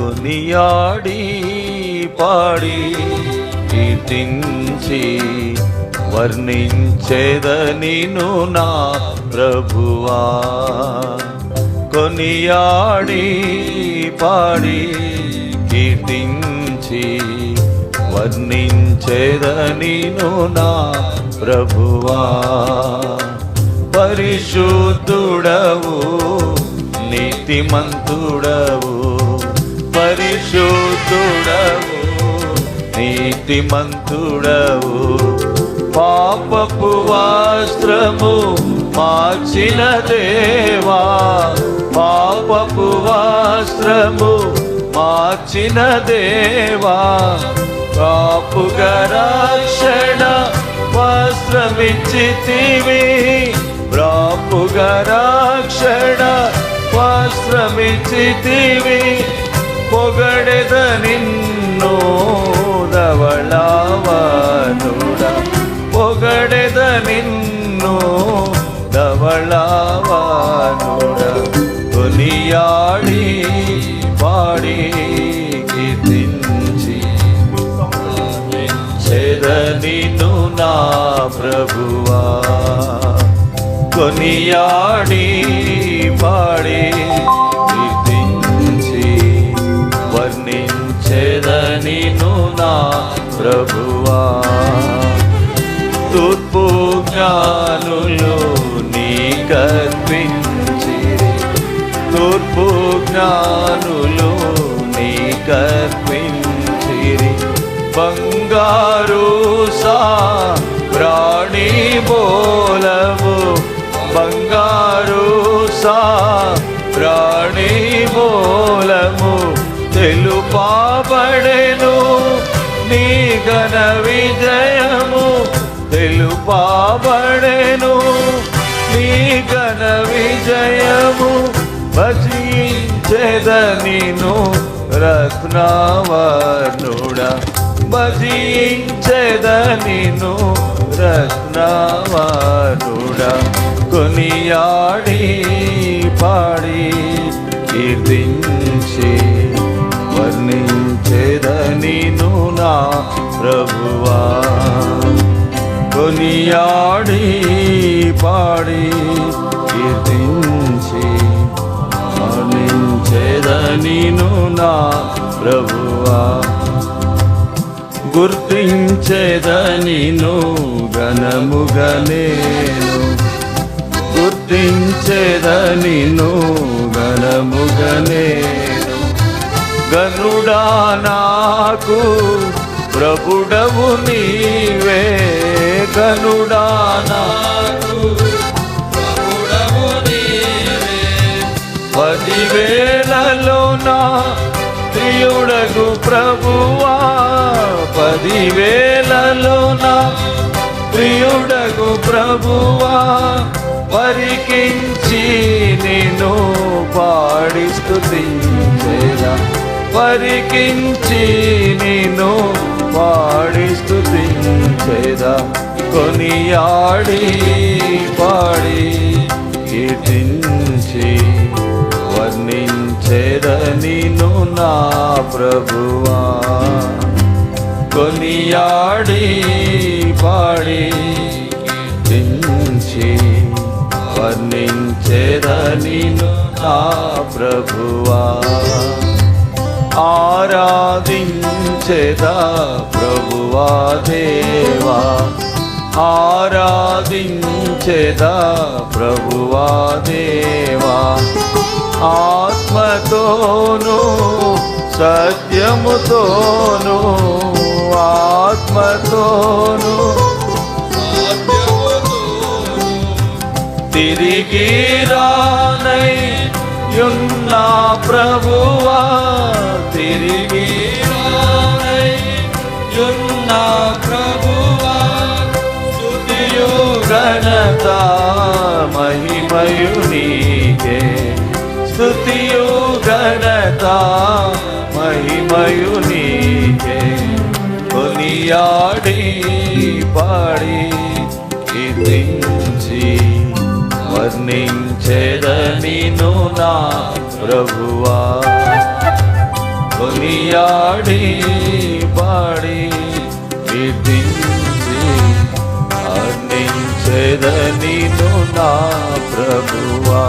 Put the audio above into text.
కొనియాడి పాడి కీర్తించి వర్ణించేదని నా ప్రభువా. కొనియాడి పాడి కీర్తించి వర్ణించేదని నా ప్రభువా. పరిశుద్ధుడవు నీతిమంతుడవు పరిశుద్ధుడవు నీతిమంతుడవు. పాపపు వస్త్రము మార్చిన దేవా పాపపు వస్త్రము మార్చిన దేవా. కాపుగా రక్షణ వస్త్రమిచ్చితివి ప్రాపుగా రక్షణ వస్త్రమిచ్చితివి. పొగడెద నిన్ను ధవళావనుడ పొగడెద నిన్ను ధవళావనుడ కొనియాడి పాడి కీర్తించి చెదనిను నా ప్రభువా కొనియాడి పాడి నా ప్రభువా. తూర్పు జ్ఞానులు నీ కర్పించి తూర్పు జ్ఞానులు నీ కర్పించిరి. బంగారు సా ప్రాణి బోలము బంగారు నీ ఘన విజయము తెలుపాబడెను. నీ ఘన విజయము భజించెదనిను రత్నవర్ణుడా భజించెదనిను రత్నవర్ణుడా కొనియాడి పాడి కీర్తించి ప్రభువా కొనియాడి పాడి కీర్తించి వర్ణించెదనిను నా ప్రభువా. గుర్తించేదనిను గణముగనేను గుర్తించేదనిను గణముగనేను గనుడా నాకు ప్రభుడవు నీవే గనుడా ప్రభుడవు నీవే. పదివేలలో నా ప్రియుడగు ప్రభువా. పదివేలలో నా ప్రియుడగు ప్రభువా. పరికించి నేను పాడి స్థుతించేలా పరికించి నేను పాడి స్థుతించేదా కొనియాడి పాడి కీర్తించి వర్ణించేదని నా ప్రభువా? కొనియాడి పాడి కీర్తించి వర్ణించేదని నా ప్రభువా? ఆరాధించేదా ప్రభువా దేవా. ఆరాధించేదా ప్రభువా దేవా. ఆత్మతోను సత్యముతోను ఆత్మతోను తిరిగి రానై నా ప్రభువా తిరిగి రానై. ప్రభువా స్తుతియు ఘనత మహిమయు నీకే. స్తుతియు ఘనత మహిమయు నీకే. కొనియాడి పాడి వర్ణించేదనిను నా ప్రభువా? కొనియాడి పాడి కీర్తించి అందించేదని నా ప్రభువా?